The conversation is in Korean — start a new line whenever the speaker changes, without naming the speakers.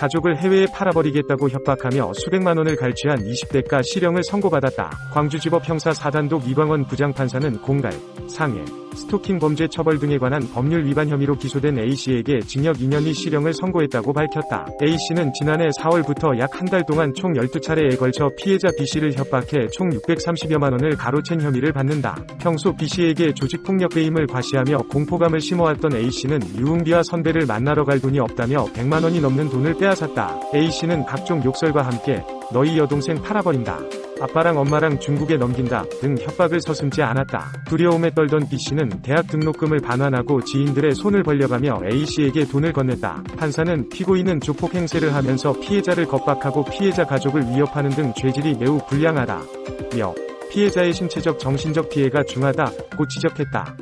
가족을 해외에 팔아버리겠다고 협박하며 수백만 원을 갈취한 20대가 실형을 선고받았다. 광주지법 형사 4단독 이광원 부장판사는 공갈, 상해, 스토킹 범죄 처벌 등에 관한 법률 위반 혐의로 기소된 A씨에게 징역 2년이 실형을 선고했다고 밝혔다. A씨는 지난해 4월부터 약 한 달 동안 총 12차례에 걸쳐 피해자 B씨를 협박해 총 630여만 원을 가로챈 혐의를 받는다. 평소 B씨에게 조직폭력 배임을 과시하며 공포감을 심어왔던 A씨는 유흥비와 선배를 만나러 갈 돈이 없다며 100만 원이 넘는 돈을 빼앗았다. A씨는 각종 욕설과 함께 너희 여동생 팔아버린다. 아빠랑 엄마랑 중국에 넘긴다 등 협박을 서슴지 않았다. 두려움에 떨던 B씨는 대학 등록금을 반환하고 지인들의 손을 벌려가며 A씨에게 돈을 건넸다. 판사는 피고인은 조폭 행세를 하면서 피해자를 겁박하고 피해자 가족을 위협하는 등 죄질이 매우 불량하다. 며 피해자의 신체적 정신적 피해가 중하다 고 지적했다.